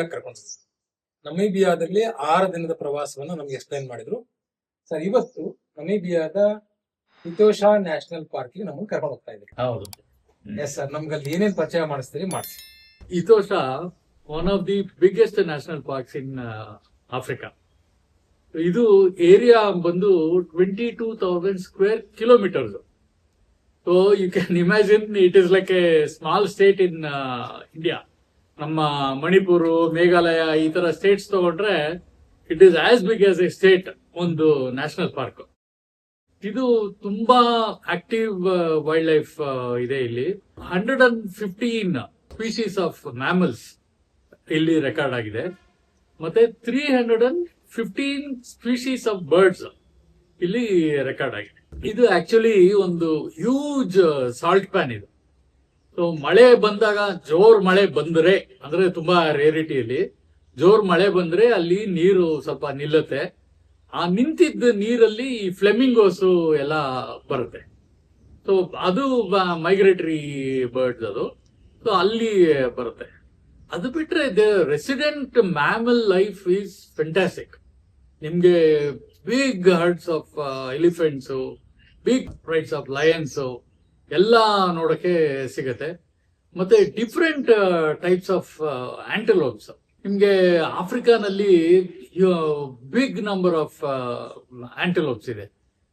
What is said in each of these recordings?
ನಮೀಬಿಯಾ ಕರ್ಕೊಂಡು ನಮೀಬಿಯಾದಲ್ಲಿ ಆರು ದಿನದ ಪ್ರವಾಸವನ್ನ ನಮ್ಗೆ ಎಕ್ಸ್ಪ್ಲೈನ್ ಮಾಡಿದ್ರು. ಸರ್ ಇವತ್ತು ನಮೀಬಿಯಾದ ಹಿತೋಷಾ ನ್ಯಾಷನಲ್ ಪಾರ್ಕ್ ನಮ್ಗೆ ಕರ್ಕೊಂಡು ಹೋಗ್ತಾ ಇದ್ದೀವಿ. ಹೌದು. ಎಸ್ ಸರ್ ನಮ್ಗೆ ಅಲ್ಲಿ ಏನೇನ್ ಪರಿಚಯ ಮಾಡಿಸ್ತೀರಿ ಮಾಡಿಸಿ. Etosha one of the biggest national parks in Africa ಇದು ಏರಿಯಾ ಬಂದು twenty two thousand square kilometres so you can imagine it is like a small state in India ನಮ್ಮ ಮಣಿಪುರ, ಮೇಘಾಲಯ ಈ ತರ ಸ್ಟೇಟ್ಸ್ ತಗೊಂಡ್ರೆ it is as big as a state ಒಂದು national park ಇದು ತುಂಬಾ active wild life ಇದೆ ಇಲ್ಲಿ. Hundred and fifteen species of mammals ಇಲ್ಲಿ ರೆಕಾರ್ಡ್ ಆಗಿದೆ. ಮತ್ತೆ three hundred and fifteen species of birds ಇಲ್ಲಿ ರೆಕಾರ್ಡ್ ಆಗಿದೆ. ಇದು ಆಕ್ಚುಲಿ ಒಂದು ಹ್ಯೂಜ್ ಸಾಲ್ಟ್ ಪ್ಯಾನ್ ಇದು. ಸೊ ಮಳೆ ಬಂದಾಗ ಜೋರ್ ಮಳೆ ಬಂದ್ರೆ, ಅಂದ್ರೆ ತುಂಬಾ ರೇರಿಟಿಯಲ್ಲಿ ಜೋರ್ ಮಳೆ ಬಂದ್ರೆ ಅಲ್ಲಿ ನೀರು ಸ್ವಲ್ಪ ನಿಲ್ಲುತ್ತೆ. ಆ ನಿಂತಿದ್ದ ನೀರಲ್ಲಿ ಈ ಫ್ಲೆಮಿಂಗೋಸ್ ಎಲ್ಲ ಬರುತ್ತೆ. ಸೊ ಅದು ಮೈಗ್ರೇಟರಿ ಬರ್ಡ್ಸ್ ಅದು. ಸೊ ಅಲ್ಲಿ ಬರುತ್ತೆ. ಅದು ಬಿಟ್ರೆ the resident mammal life is fantastic ನಿಮ್ಗೆ big herds of elephants big prides of lions ಎಲ್ಲ ನೋಡೋಕೆ ಸಿಗತ್ತೆ. ಮತ್ತೆ ಡಿಫ್ರೆಂಟ್ ಟೈಪ್ಸ್ ಆಫ್ ಆಂಟಲೋಪ್ಸ್ ನಿಮ್ಗೆ ಆಫ್ರಿಕಾನಲ್ಲಿ ಬಿಗ್ ನಂಬರ್ ಆಫ್ ಆಂಟಲೋಪ್ಸ್ ಇದೆ.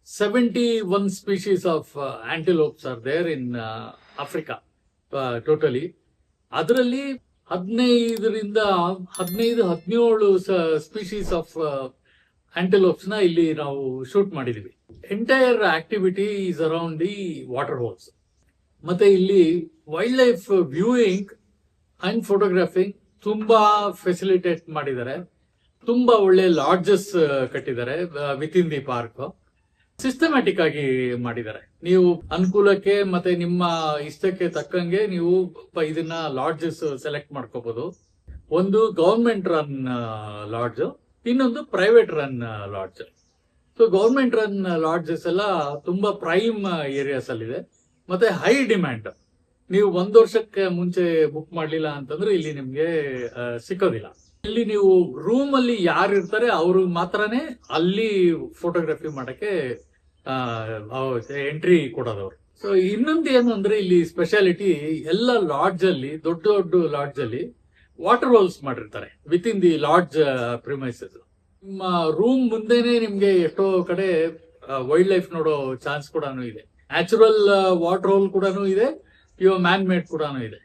Seventy one species of antelopes are there in Africa totally ಅದರಲ್ಲಿ ಹದಿನೈದರಿಂದ ಹದಿನೈದು, ಹದಿನೇಳು ಸ್ಪೀಶೀಸ್ ಆಫ್ ಆಂಟಲೋಪ್ಸ್ನ ಇಲ್ಲಿ ನಾವು ಶೂಟ್ ಮಾಡಿದೀವಿ. Entire activity is around the water holes ಮತ್ತೆ ಇಲ್ಲಿ wild life viewing and photographing ತುಂಬಾ ಫೆಸಿಲಿಟೇಟ್ ಮಾಡಿದ್ದಾರೆ. ತುಂಬಾ ಒಳ್ಳೆ ಲಾಡ್ಜಸ್ ಕಟ್ಟಿದ್ದಾರೆ within the park systematic ಆಗಿ ಮಾಡಿದ್ದಾರೆ. ನೀವು ಅನುಕೂಲಕ್ಕೆ ಮತ್ತೆ ನಿಮ್ಮ ಇಷ್ಟಕ್ಕೆ ತಕ್ಕಂಗೆ ನೀವು ಇದನ್ನ ಲಾಡ್ಜಸ್ ಸೆಲೆಕ್ಟ್ ಮಾಡ್ಕೋಬಹುದು ಒಂದು ಗವರ್ಮೆಂಟ್ ರನ್ ಲಾಡ್ಜ್ ಇನ್ನೊಂದು private run lodge so government run lodges ಎಲ್ಲ ತುಂಬಾ ಪ್ರೈಮ್ ಏರಿಯಾಸ್ ಅಲ್ಲಿ ಇದೆ ಮತ್ತೆ ಹೈ ಡಿಮ್ಯಾಂಡ್ ನೀವು ಒಂದ್ ವರ್ಷಕ್ಕೆ ಮುಂಚೆ ಬುಕ್ ಮಾಡ್ಲಿಲ್ಲ ಅಂತಂದ್ರೆ ಇಲ್ಲಿ ನಿಮ್ಗೆ ಆ, ಸಿಕ್ಕೋದಿಲ್ಲ. ಇಲ್ಲಿ ನೀವು ರೂಮ್ ಅಲ್ಲಿ ಯಾರು ಇರ್ತಾರೆ ಅವ್ರು ಮಾತ್ರನೇ ಅಲ್ಲಿ ಫೋಟೋಗ್ರಫಿ ಮಾಡಕ್ಕೆ ಎಂಟ್ರಿ ಕೊಡೋದವ್ರು ಸೊ ಇನ್ನೊಂದು ಏನು ಅಂದ್ರೆ ಇಲ್ಲಿ ಸ್ಪೆಷಾಲಿಟಿ ಎಲ್ಲ ಲಾಡ್ಜ್ ಅಲ್ಲಿ ದೊಡ್ಡ ದೊಡ್ಡ ಲಾಡ್ಜ್ ಅಲ್ಲಿ ವಾಟರ್ ಹೋಲ್ಸ್ ಮಾಡಿರ್ತಾರೆ. Within the lodge premises ನಿಮ್ಮ ರೂಮ್ ಮುಂದೆನೆ ನಿಮ್ಗೆ ಎಷ್ಟೋ ಕಡೆ ವೈಲ್ಡ್ ಲೈಫ್ ನೋಡೋ ಚಾನ್ಸ್ ಕೂಡ ಇದೆ. ನ್ಯಾಚುರಲ್ ವಾಟರ್ ಹೋಲ್ ಕೂಡ ಇದೆ ಇವ ಮ್ಯಾನ್ ಮೇಡ್ ಕೂಡ ಇದೆ.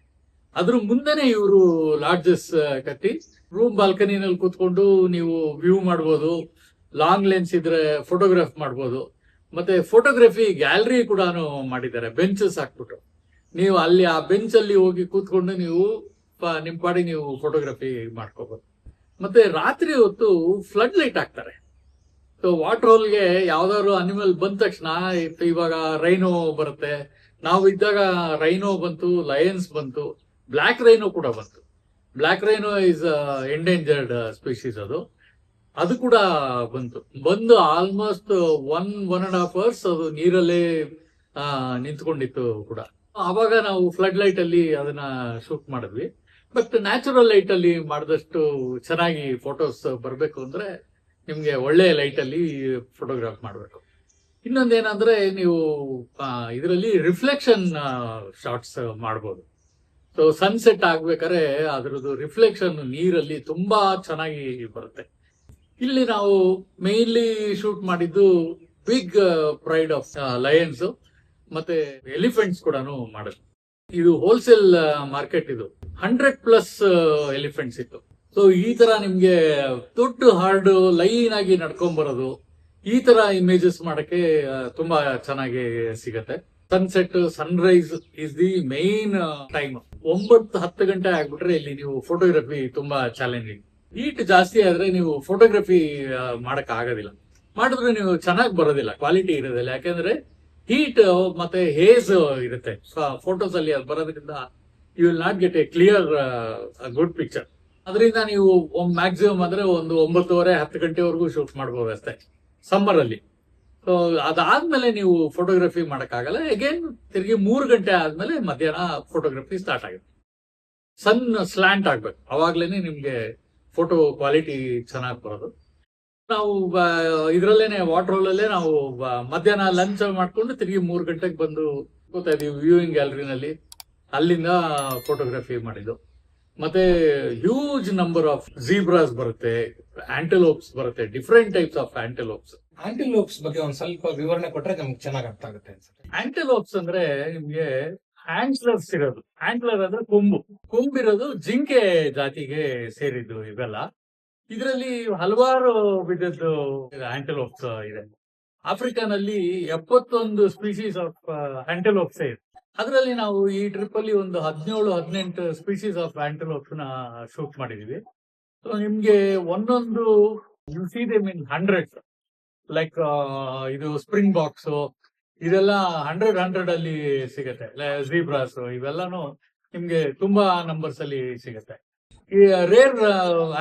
ಅದ್ರ ಮುಂದೆನೆ ಇವರು ಲಾಡ್ಜಸ್ ಕಟ್ಟಿ ರೂಮ್ ಬಾಲ್ಕನಿನಲ್ಲಿ ಕೂತ್ಕೊಂಡು ನೀವು ವ್ಯೂ ಮಾಡ್ಬೋದು ಲಾಂಗ್ ಲೆನ್ಸ್ ಇದ್ರೆ ಫೋಟೋಗ್ರಾಫ್ ಮಾಡ್ಬೋದು, ಮತ್ತೆ ಫೋಟೋಗ್ರಫಿ ಗ್ಯಾಲರಿ ಕೂಡ ಮಾಡಿದ್ದಾರೆ ಬೆಂಚಸ್ ಹಾಕ್ಬಿಟ್ಟು. ನೀವು ಅಲ್ಲಿ ಆ ಬೆಂಚ್ ಅಲ್ಲಿ ಹೋಗಿ ಕೂತ್ಕೊಂಡು ನೀವು ನಿಮ್ ಪಾಡಿ ನೀವು ಫೋಟೋಗ್ರಫಿ ಮಾಡ್ಕೋಬಹುದು ಮತ್ತೆ ರಾತ್ರಿ ಹೊತ್ತು ಫ್ಲಡ್ ಲೈಟ್ ಹಾಕ್ತಾರೆ. ಸೊ ವಾಟರ್ ಹೋಲ್ಗೆ ಯಾವ್ದಾದ್ರು ಅನಿಮಲ್ ಬಂದ ತಕ್ಷಣ ಇವಾಗ ರೈನೋ ಬರುತ್ತೆ. ನಾವು ಇದ್ದಾಗ ರೈನೋ ಬಂತು ಲಯನ್ಸ್ ಬಂತು ಬ್ಲ್ಯಾಕ್ ರೈನೋ ಕೂಡ ಬಂತು. Black rhino is endangered species ಅದು. ಅದು ಕೂಡ ಬಂತು. ಬಂದು almost one one and half hours ಅದು ನೀರಲ್ಲೇ ನಿಂತ್ಕೊಂಡಿತ್ತು ಕೂಡ. ಅವಾಗ ನಾವು ಫ್ಲಡ್ ಲೈಟ್ ಅಲ್ಲಿ ಅದನ್ನ ಶೂಟ್ ಮಾಡಿದ್ವಿ. ಬಟ್ ನ್ಯಾಚುರಲ್ ಲೈಟ್ ಅಲ್ಲಿ ಮಾಡಿದಷ್ಟು ಚೆನ್ನಾಗಿ ಫೋಟೋಸ್ ಬರಬೇಕು ಅಂದ್ರೆ ನಿಮ್ಗೆ ಒಳ್ಳೆ ಲೈಟ್ ಅಲ್ಲಿ ಫೋಟೋಗ್ರಾಫ್ ಮಾಡಬೇಕು. ಇನ್ನೊಂದೇನಂದ್ರೆ ನೀವು ಇದರಲ್ಲಿ ರಿಫ್ಲೆಕ್ಷನ್ ಶಾರ್ಟ್ಸ್ ಮಾಡ್ಬೋದು. ಸೊ ಸನ್ಸೆಟ್ ಆಗ್ಬೇಕಾದ್ರೆ ಅದರದ್ದು ರಿಫ್ಲೆಕ್ಷನ್ ನೀರಲ್ಲಿ ತುಂಬಾ ಚೆನ್ನಾಗಿ ಬರುತ್ತೆ. ಇಲ್ಲಿ ನಾವು ಮೇನ್ಲಿ ಶೂಟ್ ಮಾಡಿದ್ದು ಬಿಗ್ ಪ್ರೈಡ್ ಆಫ್ ಲಯನ್ಸ್ ಮತ್ತೆ ಎಲಿಫೆಂಟ್ಸ್ ಕೂಡ ಮಾಡಿದ್ವಿ ಇದು ಹೋಲ್ಸೇಲ್ ಮಾರ್ಕೆಟ್ ಇದು. ಹಂಡ್ರೆಡ್ ಪ್ಲಸ್ ಎಲಿಫೆಂಟ್ಸ್ ಇತ್ತು. ಸೊ ಈ ತರ ನಿಮ್ಗೆ ದೊಡ್ಡ ಹಾರ್ಡ್ ಲೈನ್ ಆಗಿ ನಡ್ಕೊಂಡ್ ಬರೋದು ಈ ತರ ಇಮೇಜಸ್ ಮಾಡಕ್ಕೆ ತುಂಬಾ ಚೆನ್ನಾಗಿ ಸಿಗತ್ತೆ. Sunset sunrise is the main time ಒಂಬತ್ತು ಹತ್ತು ಗಂಟೆ ಆಗ್ಬಿಟ್ರೆ ಇಲ್ಲಿ ನೀವು ಫೋಟೋಗ್ರಫಿ ತುಂಬಾ ಚಾಲೆಂಜಿಂಗ್ ಹೀಟ್ ಜಾಸ್ತಿ ಆದ್ರೆ ನೀವು ಫೋಟೋಗ್ರಫಿ ಮಾಡಕ್ ಆಗೋದಿಲ್ಲ ಮಾಡಿದ್ರೆ ನೀವು ಚೆನ್ನಾಗಿ ಬರೋದಿಲ್ಲ ಕ್ವಾಲಿಟಿ ಇರೋದಿಲ್ಲ. ಯಾಕಂದ್ರೆ ಹೀಟ್, ಮತ್ತೆ ಹೇಸ್ ಇರುತ್ತೆ. ಫೋಟೋಸ್ ಅಲ್ಲಿ ಅದು ಬರೋದ್ರಿಂದ you will not get a clear good picture ಅದರಿಂದ ನೀವು ಮ್ಯಾಕ್ಸಿಮಮ್ ಅಂದ್ರೆ ಒಂದು ಒಂಬತ್ತುವರೆ, ಹತ್ತು ಗಂಟೆವರೆಗೂ ಶೂಟ್ ಮಾಡಬಹುದು ಅಷ್ಟೇ ಸಮ್ಮರ್ ಅಲ್ಲಿ. ಸೊ ಅದಾದ್ಮೇಲೆ ನೀವು ಫೋಟೋಗ್ರಫಿ ಮಾಡೋಕ್ಕಾಗಲ್ಲ. ಅಗೇನ್ ತಿರುಗಿ ಮೂರು ಗಂಟೆ ಆದ್ಮೇಲೆ ಮಧ್ಯಾಹ್ನ ಫೋಟೋಗ್ರಫಿ ಸ್ಟಾರ್ಟ್ ಆಗುತ್ತೆ. ಸನ್ ಸ್ಲ್ಯಾಂಟ್ ಆಗ್ಬೇಕು. ಅವಾಗ್ಲೇನೆ ನಿಮ್ಗೆ ಫೋಟೋ ಕ್ವಾಲಿಟಿ ಚೆನ್ನಾಗಿ ಬರೋದು. ನಾವು ಇದ್ರಲ್ಲೇನೆ ವಾಟರ್ ಅಲ್ಲೇ ನಾವು ಮಧ್ಯಾಹ್ನ ಲಂಚ್ ಮಾಡ್ಕೊಂಡು ತಿರುಗಿ ಮೂರು ಗಂಟೆಗೆ ಬಂದು ಕೂತಾ ಇದೀವಿ ವ್ಯೂಯಿಂಗ್ ಗ್ಯಾಲರಿನಲ್ಲಿ ಅಲ್ಲಿಂದ ಫೋಟೋಗ್ರಫಿ ಮಾಡಿದ್ದು. ಮತ್ತೆ ಹ್ಯೂಜ್ ನಂಬರ್ ಆಫ್ ಜೀಬ್ರಾಸ್ ಬರುತ್ತೆ ಆಂಟಿಲೋಪ್ಸ್ ಬರುತ್ತೆ different types of antelopes antelopes ಬಗ್ಗೆ ಒಂದ್ ಸ್ವಲ್ಪ ವಿವರಣೆ ಕೊಟ್ರೆ ನಮ್ಗೆ ಚೆನ್ನಾಗಿ ಅರ್ಥ ಆಗುತ್ತೆ ಅನ್ಸುತ್ತೆ. ಆಂಟೆಲೋಪ್ಸ್ ಅಂದ್ರೆ ನಿಮ್ಗೆ ಆಂಟ್ಲರ್ಸ್ ಇರೋದು. ಆಂಟ್ಲರ್ ಅಂದ್ರೆ ಕೊಂಬು. ಕೊಂಬಿರೋದು ಜಿಂಕೆ ಜಾತಿಗೆ ಸೇರಿದ್ದು ಇವೆಲ್ಲ. ಇದರಲ್ಲಿ ಹಲವಾರು ವಿಧದ್ದು ಆಂಟಲೋಪ್ಸ್ ಇದೆ. ಆಫ್ರಿಕಾನಲ್ಲಿ ಎಪ್ಪತ್ತೊಂದು ಸ್ಪೀಸೀಸ್ ಆಫ್ ಆಂಟಲೋಪ್ಸ್ ಇದೆ. ಅದರಲ್ಲಿ ನಾವು ಈ ಟ್ರಿಪ್ ಅಲ್ಲಿ ಒಂದು ಹದಿನೇಳು ಹದಿನೆಂಟು ಸ್ಪೀಸೀಸ್ ಆಫ್ ಆಂಟಲೋಪ್ಸ್ನ ಶೂಟ್ ಮಾಡಿದೀವಿ. ಸೊ ನಿಮ್ಗೆ ಒಂದೊಂದು you see they mean hundred like ಇದು ಸ್ಪ್ರಿಂಗ್ ಬಾಕ್ಸ್ ಇದೆಲ್ಲ ಹಂಡ್ರೆಡ್ ಹಂಡ್ರೆಡ್ ಅಲ್ಲಿ ಸಿಗುತ್ತೆ. ಜೀಬ್ರಾಸ್ ಇವೆಲ್ಲಾನು ನಿಮ್ಗೆ ತುಂಬಾ ನಂಬರ್ಸ್ ಅಲ್ಲಿ ಸಿಗುತ್ತೆ. ಈ ರೇರ್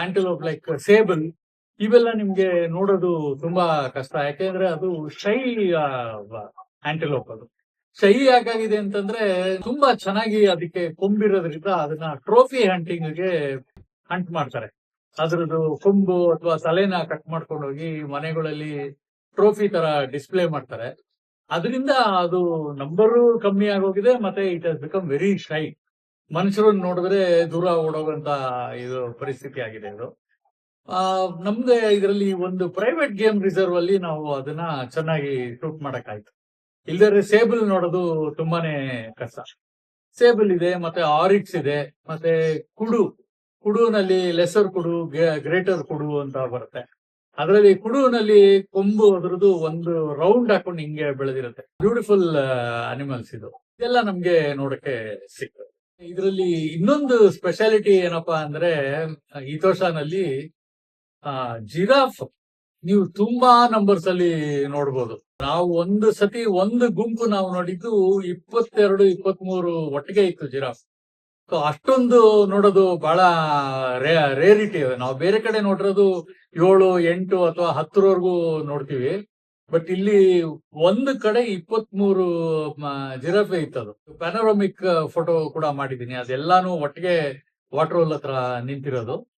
ಆಂಟಿಲೋಪ್ ಲೈಕ್ ಸೇಬಲ್ ಇವೆಲ್ಲ ನಿಮ್ಗೆ ನೋಡೋದು ತುಂಬಾ ಕಷ್ಟ. ಯಾಕೆಂದ್ರೆ ಅದು ಶೈ ಆಂಟಿಲೋಪ್ ಅದು. ಶೈ ಯಾಕಾಗಿದೆ ಅಂತಂದ್ರೆ ತುಂಬಾ ಚೆನ್ನಾಗಿ ಅದಕ್ಕೆ ಕೊಂಬಿರೋದ್ರಿಂದ ಅದನ್ನ ಟ್ರೋಫಿ ಹಂಟಿಂಗ್ಗೆ ಹಂಟ್ ಮಾಡ್ತಾರೆ. ಅದ್ರದ್ದು ಕೊಂಬು ಅಥವಾ ತಲೆನ ಕಟ್ ಮಾಡ್ಕೊಂಡು ಹೋಗಿ ಮನೆಗಳಲ್ಲಿ ಟ್ರೋಫಿ ತರ ಡಿಸ್ಪ್ಲೇ ಮಾಡ್ತಾರೆ. ಅದರಿಂದ ಅದು ನಂಬರು ಕಮ್ಮಿ ಆಗೋಗಿದೆ, ಮತ್ತೆ ಇಟ್ ಹಸ್ ಬಿಕಮ್ ವೆರಿ ಶೈ ಮನುಷ್ಯರನ್ನ ನೋಡಿದ್ರೆ ದೂರ ಓಡೋಗಂತ ಇದು ಪರಿಸ್ಥಿತಿ ಆಗಿದೆ ಇದು. ಆ, ನಮ್ದೇ ಇದರಲ್ಲಿ ಒಂದು ಪ್ರೈವೇಟ್ ಗೇಮ್ ರಿಸರ್ವ್ ಅಲ್ಲಿ ನಾವು ಅದನ್ನ ಚೆನ್ನಾಗಿ ಶೂಟ್ ಮಾಡಕ್ಕಾಯ್ತು. ಇಲ್ದರೆ ಸೇಬಲ್ ನೋಡೋದು ತುಂಬಾನೇ ಕಷ್ಟ. ಸೇಬಲ್ ಇದೆ ಮತ್ತೆ ಆರಿಕ್ಸ್ ಇದೆ ಮತ್ತೆ ಕುಡು ಕುಡುನಲ್ಲಿ ಲೆಸರ್ ಕುಡು ಗ್ರೇಟರ್ ಕುಡು ಅಂತ ಬರುತ್ತೆ. ಅದರಲ್ಲಿ ಕುಡುನಲ್ಲಿ ಕೊಂಬು ಅದ್ರದ್ದು ಒಂದು ರೌಂಡ್ ಹಾಕೊಂಡು ಹಿಂಗೆ ಬೆಳೆದಿರುತ್ತೆ. ಬ್ಯೂಟಿಫುಲ್ ಅನಿಮಲ್ಸ್ ಇದು. ಇದೆಲ್ಲ ನಮ್ಗೆ ನೋಡಕ್ಕೆ ಸಿಗ್ತದೆ. ಇದರಲ್ಲಿ ಇನ್ನೊಂದು ಸ್ಪೆಷಾಲಿಟಿ ಏನಪ್ಪಾ ಅಂದ್ರೆ ಇತೋಷಾನಲ್ಲಿ ಜಿರಾಫ್ ನೀವು ತುಂಬಾ ನಂಬರ್ಸ್ ಅಲ್ಲಿ ನೋಡ್ಬೋದು. ನಾವು ಒಂದು ಸತಿ ಒಂದು ಗುಂಪು ನಾವು ನೋಡಿದ್ದು ಇಪ್ಪತ್ತೆರಡು, ಇಪ್ಪತ್ಮೂರು ಒಟ್ಟಿಗೆ ಇತ್ತು ಜಿರಾಫ್. ಸೊ ಅಷ್ಟೊಂದು ನೋಡೋದು ಬಹಳ ರೇರಿಟಿ ನಾವು ಬೇರೆ ಕಡೆ ನೋಡಿರೋದು ಏಳು, ಎಂಟು ಅಥವಾ ಹತ್ತರವರೆಗೂ ನೋಡ್ತೀವಿ. ಬಟ್ ಇಲ್ಲಿ ಒಂದು ಕಡೆ ಇಪ್ಪತ್ಮೂರು ಜಿರಾಫೆ ಇತ್ತದು. ಪ್ಯಾನೋರಮಿಕ್ ಫೋಟೋ ಕೂಡ ಮಾಡಿದೀನಿ. ಅದೆಲ್ಲಾನು ಒಟ್ಟಿಗೆ ವಾಟರ್ ಹೋಲ್ ಹತ್ರ ನಿಂತಿರೋದು.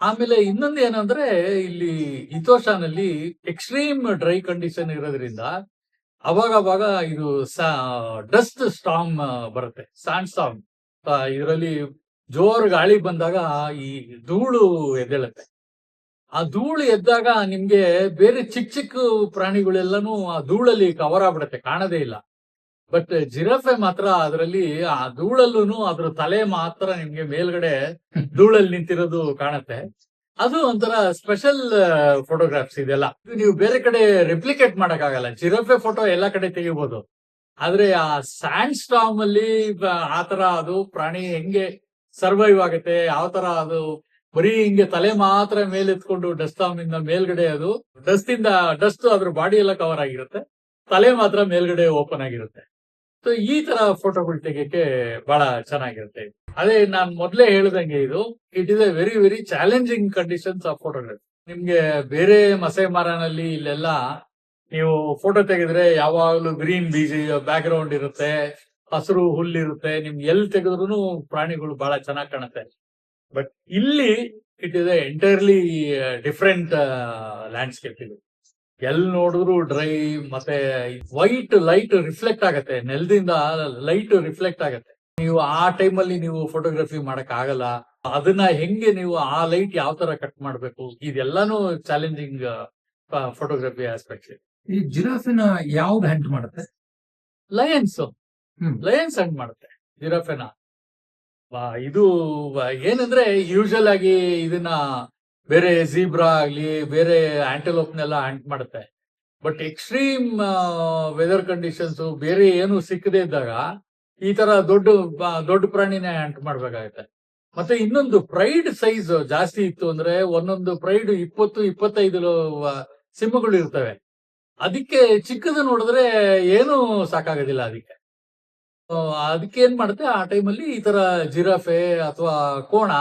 ಆಮೇಲೆ ಇನ್ನೊಂದು ಏನಂದ್ರೆ, ಇಲ್ಲಿ ಇತೋಷಾನಲ್ಲಿ ಎಕ್ಸ್ಟ್ರೀಮ್ ಡ್ರೈ ಕಂಡೀಷನ್ ಇರೋದ್ರಿಂದ ಅವಾಗ ಅವಾಗ ಇದು ಡಸ್ಟ್ ಸ್ಟಾಮ್ ಬರುತ್ತೆ. ಸ್ಯಾಂಡ್ ಸ್ಟಾಮ್ ಇದರಲ್ಲಿ ಜೋರ್ ಗಾಳಿ ಬಂದಾಗ ಈ ಧೂಳು ಎದ್ದೇಳುತ್ತೆ. ಆ ಧೂಳು ಎದ್ದಾಗ ನಿಮ್ಗೆ ಬೇರೆ ಚಿಕ್ಕ ಚಿಕ್ಕ ಪ್ರಾಣಿಗಳೆಲ್ಲನೂ ಆ ಧೂಳಲ್ಲಿ ಕವರ್ ಆಗ್ಬಿಡತ್ತೆ ಕಾಣದೇ ಇಲ್ಲ. ಬಟ್ ಜಿರಾಫೆ ಮಾತ್ರ ಅದರಲ್ಲಿ ಆ ಧೂಳಲ್ಲೂ ಅದ್ರ ತಲೆ ಮಾತ್ರ ನಿಮ್ಗೆ ಮೇಲ್ಗಡೆ ಧೂಳಲ್ಲಿ ನಿಂತಿರೋದು ಕಾಣತ್ತೆ. ಅದು ಒಂಥರ ಸ್ಪೆಷಲ್ ಫೋಟೋಗ್ರಾಫ್ಸ್ ಇದೆಲ್ಲ. ನೀವು ಬೇರೆ ಕಡೆ ರೆಪ್ಲಿಕೇಟ್ ಮಾಡಕ್ಕಾಗಲ್ಲ. ಜಿರಾಫೆ ಫೋಟೋ ಎಲ್ಲಾ ಕಡೆ ತೆಗಿಬಹುದು ಆದ್ರೆ ಆ ಸ್ಯಾಂಡ್ ಸ್ಟಾಮ್ ಅಲ್ಲಿ ಆತರ ಅದು ಪ್ರಾಣಿ ಹೆಂಗೆ ಸರ್ವೈವ್ ಆಗುತ್ತೆ ಯಾವ ತರ ಅದು ಬರೀ ಹಿಂಗೆ ತಲೆ ಮಾತ್ರ ಮೇಲೆತ್ಕೊಂಡು ಡಸ್ಟ್ ಇಂದ ಮೇಲ್ಗಡೆ ಅದು ಡಸ್ಟ್ ಇಂದ ಡಸ್ಟ್ ಅದ್ರ ಬಾಡಿ ಎಲ್ಲ ಕವರ್ ಆಗಿರುತ್ತೆ. ತಲೆ ಮಾತ್ರ ಮೇಲ್ಗಡೆ ಓಪನ್ ಆಗಿರುತ್ತೆ. ಸೊ ಈ ತರ ಫೋಟೋಗಳು ತೆಗಿಯಕ್ಕೆ ಬಹಳ ಚೆನ್ನಾಗಿರುತ್ತೆ. ಅದೇ ನಾನ್ ಮೊದ್ಲೇ ಹೇಳ್ದಂಗೆ ಇದು it is a very very challenging conditions of photography ನಿಮ್ಗೆ ಬೇರೆ ಮಸೆ ಮರನಲ್ಲಿ ಇಲ್ಲೆಲ್ಲ ನೀವು ಫೋಟೋ ತೆಗೆದ್ರೆ ಯಾವಾಗ್ಲೂ ಗ್ರೀನ್ ಬೀಜಿ ಬ್ಯಾಕ್ ಗ್ರೌಂಡ್ ಇರುತ್ತೆ, ಹಸಿರು ಹುಲ್ಲಿರುತ್ತೆ, ನಿಮ್ಗೆ ಎಲ್ಲಿ ತೆಗೆದ್ರು ಪ್ರಾಣಿಗಳು ಬಹಳ ಚೆನ್ನಾಗಿ ಕಾಣುತ್ತೆ. ಬಟ್ ಇಲ್ಲಿ it is entirely different landscape ಇದು. ಎಲ್ಲಿ ನೋಡಿದ್ರು ಡ್ರೈ ಮತ್ತೆ ವೈಟ್ ಲೈಟ್ ರಿಫ್ಲೆಕ್ಟ್ ಆಗತ್ತೆ. ನೆಲದಿಂದ ಲೈಟ್ ರಿಫ್ಲೆಕ್ಟ್ ಆಗತ್ತೆ. ನೀವು ಆ ಟೈಮಲ್ಲಿ ನೀವು ಫೋಟೋಗ್ರಫಿ ಮಾಡಕ್ ಆಗಲ್ಲ. ಅದನ್ನ ಹೆಂಗೆ ನೀವು ಆ ಲೈಟ್ ಯಾವ ತರ ಕಟ್ ಮಾಡ್ಬೇಕು? ಇದೆಲ್ಲಾನು ಚಾಲೆಂಜಿಂಗ್ ಫೋಟೋಗ್ರಫಿ ಆಸ್ಪೆಕ್ಟ್ ಈ ಜಿರಾಫಿನ ಯಾವ್ದು ಹಂಟ್ ಮಾಡುತ್ತೆ? ಲಯನ್ಸ್ ಲಯನ್ಸ್ ಹಂಟ್ ಮಾಡುತ್ತೆ. ಜಿರಾಫೆನ. ಇದು ಏನಂದ್ರೆ ಯೂಶಲ್ ಆಗಿ ಇದನ್ನ ಬೇರೆ ಜೀಬ್ರಾ ಆಗ್ಲಿ, ಬೇರೆ ಆಂಟಲೋಪ್ನೆಲ್ಲ ಆಂಟ್ ಮಾಡುತ್ತೆ. ಬಟ್ ಎಕ್ಸ್ಟ್ರೀಮ್ ವೆದರ್ ಕಂಡೀಷನ್ಸ್ ಬೇರೆ ಏನು ಸಿಕ್ಕದೇ ಇದ್ದಾಗ ಈ ತರ ದೊಡ್ಡ ದೊಡ್ಡ ಪ್ರಾಣಿನೇ ಆಂಟ್ ಮಾಡ್ಬೇಕಾಗತ್ತೆ. ಮತ್ತೆ ಇನ್ನೊಂದು ಪ್ರೈಡ್ ಸೈಜ್ ಜಾಸ್ತಿ ಇತ್ತು ಅಂದ್ರೆ ಒಂದೊಂದು ಪ್ರೈಡ್ ಇಪ್ಪತ್ತು, ಇಪ್ಪತ್ತೈದು ಸಿಂಹಗಳು ಇರ್ತವೆ. ಅದಕ್ಕೆ ಚಿಕ್ಕದು ನೋಡಿದ್ರೆ ಏನು ಸಾಕಾಗೋದಿಲ್ಲ ಅದಕ್ಕೆ. ಅದಕ್ಕೆ ಏನ್ ಮಾಡುತ್ತೆ? ಆ ಟೈಮಲ್ಲಿ ಈ ತರ ಜಿರಾಫೆ ಅಥವಾ ಕೋಣ,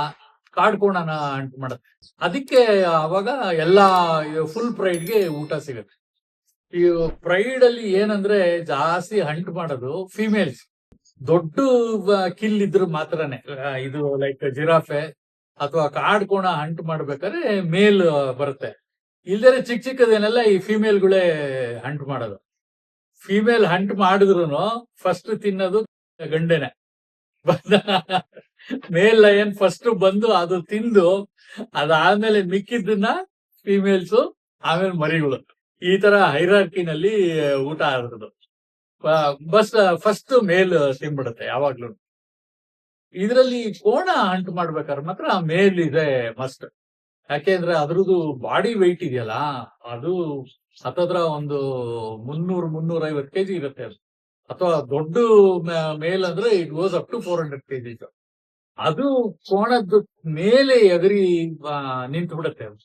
ಕಾಡ್ ಕೋಣನ ಅಂಟ್ ಮಾಡುತ್ತೆ. ಅದಕ್ಕೆ ಅವಾಗ ಎಲ್ಲಾ ಫುಲ್ ಪ್ರೈಡ್ಗೆ ಊಟ ಸಿಗುತ್ತೆ. ಈ ಪ್ರೈಡ್ ಅಲ್ಲಿ ಏನಂದ್ರೆ ಜಾಸ್ತಿ ಹಂಟ್ ಮಾಡೋದು ಫಿಮೇಲ್ಸ್ ದೊಡ್ಡ ಕಿಲ್ ಇದ್ರೆ ಮಾತ್ರನೇ. ಇದು ಲೈಕ್ ಜಿರಾಫೆ ಅಥವಾ ಕಾಡ್ ಕೋಣ ಹಂಟ್ ಮಾಡ್ಬೇಕಾದ್ರೆ ಮೇಲ್ ಬರುತ್ತೆ. ಇಲ್ದರೆ ಚಿಕ್ಕ ಚಿಕ್ಕದೇನೆಲ್ಲ ಈ ಫಿಮೇಲ್ಗಳೇ ಹಂಟ್ ಮಾಡೋದು. ಫಿಮೇಲ್ ಹಂಟ್ ಮಾಡಿದ್ರು ಫಸ್ಟ್ ತಿನ್ನೋದು ಗಂಡೆನೆ. ಮೇಲ್ ಲಯನ್ ಫಸ್ಟ್ ಬಂದು ಅದು ತಿಂದು ಅದಾದ್ಮೇಲೆ ಮಿಕ್ಕಿದ್ದನ್ನ ಫಿಮೇಲ್ಸ್ ಆಮೇಲೆ ಮರಿಗಳು. ಈ ತರ ಹೈರಾರ್ಕಿನಲ್ಲಿ ಊಟ ಆಡೋದು. ಬಸ್ ಫಸ್ಟ್ ಮೇಲ್ ತಿನ್ಬಿಡುತ್ತೆ ಯಾವಾಗ್ಲೂ. ಇದರಲ್ಲಿ ಕೋಣ ಹಂಟ್ ಮಾಡ್ಬೇಕಾದ್ರೆ ಮಾತ್ರ ಮೇಲ್ ಇದೆ ಮಸ್ಟ್ ಯಾಕೆಂದ್ರೆ ಅದ್ರದ್ದು ಬಾಡಿ ವೆಯ್ಟ್ ಇದೆಯಲ್ಲ, ಅದು ಹತ್ತತ್ರ ಒಂದು ಮುನ್ನೂರು ಮುನ್ನೂರ ಐವತ್ತು ಕೆಜಿ ಇರುತ್ತೆ ಅದು. ಅಥವಾ ದೊಡ್ಡ ಮೇಲ್ ಅಂದ್ರೆ it was up to four hundred KG ಅದು ಕೋಣದ ಮೇಲೆ ಎಗರಿ ನಿಂತು ಬಿಡುತ್ತೆ ಅದು.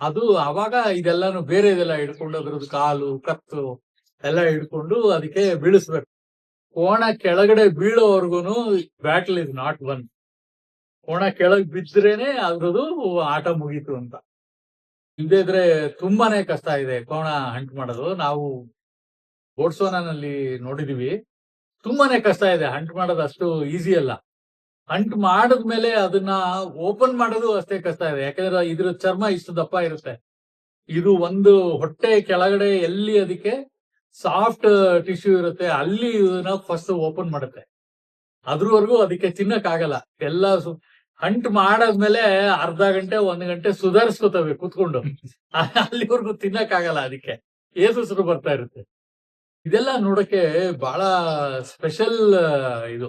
ಅದು ಅವಾಗ ಇದೆಲ್ಲಾನು ಬೇರೆ ಇದೆಲ್ಲ ಹಿಡ್ಕೊಂಡು ಅದ್ರದ್ದು ಕಾಲು, ಕತ್ತು ಎಲ್ಲ ಹಿಡ್ಕೊಂಡು ಅದಕ್ಕೆ ಬೀಳಿಸ್ಬೇಕು. ಕೋಣ ಕೆಳಗಡೆ ಬೀಳೋವರೆಗೂನು ಬ್ಯಾಟಲ್ ಇಸ್ ನಾಟ್ ಒನ್ ಕೋಣ ಕೆಳಗ್ ಬಿದ್ದ್ರೇನೆ ಅದ್ರದ್ದು ಆಟ ಮುಗೀತು ಅಂತ. ಇಲ್ದೇ ಇದ್ರೆ ತುಂಬಾನೇ ಕಷ್ಟ ಇದೆ ಕೋಣ ಹಂಟ್ ಮಾಡೋದು. ನಾವು ಬೋಟ್ಸೋನಲ್ಲಿ ನೋಡಿದೀವಿ. ತುಂಬಾನೇ ಕಷ್ಟ ಇದೆ ಹಂಟ್ ಮಾಡೋದು ಅಷ್ಟು ಈಸಿ ಅಲ್ಲ. ಹಂಟ್ ಮಾಡಿದ್ಮೇಲೆ ಅದನ್ನ ಓಪನ್ ಮಾಡೋದು ಅಷ್ಟೇ ಕಷ್ಟ ಇದೆ. ಯಾಕಂದ್ರೆ ಇದ್ರ ಚರ್ಮ ಇಷ್ಟು ದಪ್ಪ ಇರುತ್ತೆ. ಇದು ಒಂದು ಹೊಟ್ಟೆ ಕೆಳಗಡೆ ಎಲ್ಲಿ ಅದಕ್ಕೆ ಸಾಫ್ಟ್ ಟಿಶ್ಯೂ ಇರುತ್ತೆ, ಅಲ್ಲಿ ಇದನ್ನ ಫಸ್ಟ್ ಓಪನ್ ಮಾಡುತ್ತೆ. ಅದ್ರವರೆಗೂ ಅದಕ್ಕೆ ತಿನ್ನಕ್ ಆಗಲ್ಲ ಎಲ್ಲ ಹಂಟ್ ಮಾಡಾದ್ಮೇಲೆ ಅರ್ಧ ಗಂಟೆ ಒಂದ್ ಗಂಟೆ ಸುಧಾರಿಸ್ಕೋತವೆ ಕುತ್ಕೊಂಡು. ಅಲ್ಲಿವರೆಗೂ ತಿನ್ನಕ್ ಆಗಲ್ಲ ಅದಕ್ಕೆ. ಏಸುಸ್ರು ಬರ್ತಾ ಇರುತ್ತೆ. ಇದೆಲ್ಲ ನೋಡಕ್ಕೆ ಬಹಳ ಸ್ಪೆಷಲ್ ಇದು.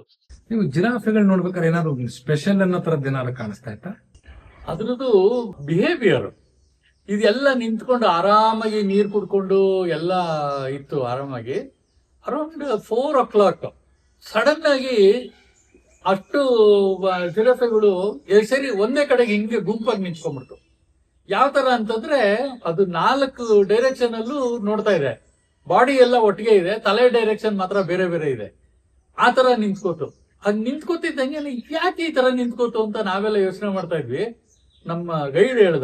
ನೀವು ಜಿರಾಫೆಗಳು ನೋಡ್ಬೇಕಾದ್ರೆ ಏನಾದ್ರು ಸ್ಪೆಷಲ್ ಅನ್ನೋ ತರದ್ ಏನಾದ್ರು ಕಾಣಿಸ್ತಾ ಇತ್ತಾ? ಅದ್ರದ್ದು ಬಿಹೇವಿಯರ್ ಇದೆಲ್ಲ ನಿಂತ್ಕೊಂಡು ಆರಾಮಾಗಿ ನೀರ್ ಕುಡ್ಕೊಂಡು ಎಲ್ಲ ಇತ್ತು ಆರಾಮಾಗಿ. Around four o'clock sudden ಆಗಿ ಅಷ್ಟು ಜಿರಾಫೆಗಳು ಸರಿ, ಒಂದೇ ಕಡೆಗೆ ಹಿಂಗೆ ಗುಂಪಾಗಿ ನಿಂತ್ಕೊಂಡ್ಬಿಡ್ತು. ಯಾವ ತರ ಅಂತಂದ್ರೆ, ಅದು ನಾಲ್ಕು ಡೈರೆಕ್ಷನ್ ಅಲ್ಲೂ ನೋಡ್ತಾ ಇದೆ. ಬಾಡಿ ಎಲ್ಲ ಒಟ್ಟಿಗೆ ಇದೆ, ತಲೆ ಡೈರೆಕ್ಷನ್ ಮಾತ್ರ ಬೇರೆ ಬೇರೆ ಇದೆ. ಆ ತರ ನಿಂತ್ಕೋತು. ಅದ್ ನಿಂತ್ಕೋತಿದ್ದಂಗೆ ಯಾಕೆ ಈ ತರ ನಿಂತ್ಕೋತು ಅಂತ ನಾವೆಲ್ಲ ಯೋಚನೆ ಮಾಡ್ತಾ ಇದ್ವಿ. ನಮ್ಮ ಗೈಡ್ ಹೇಳ್ದ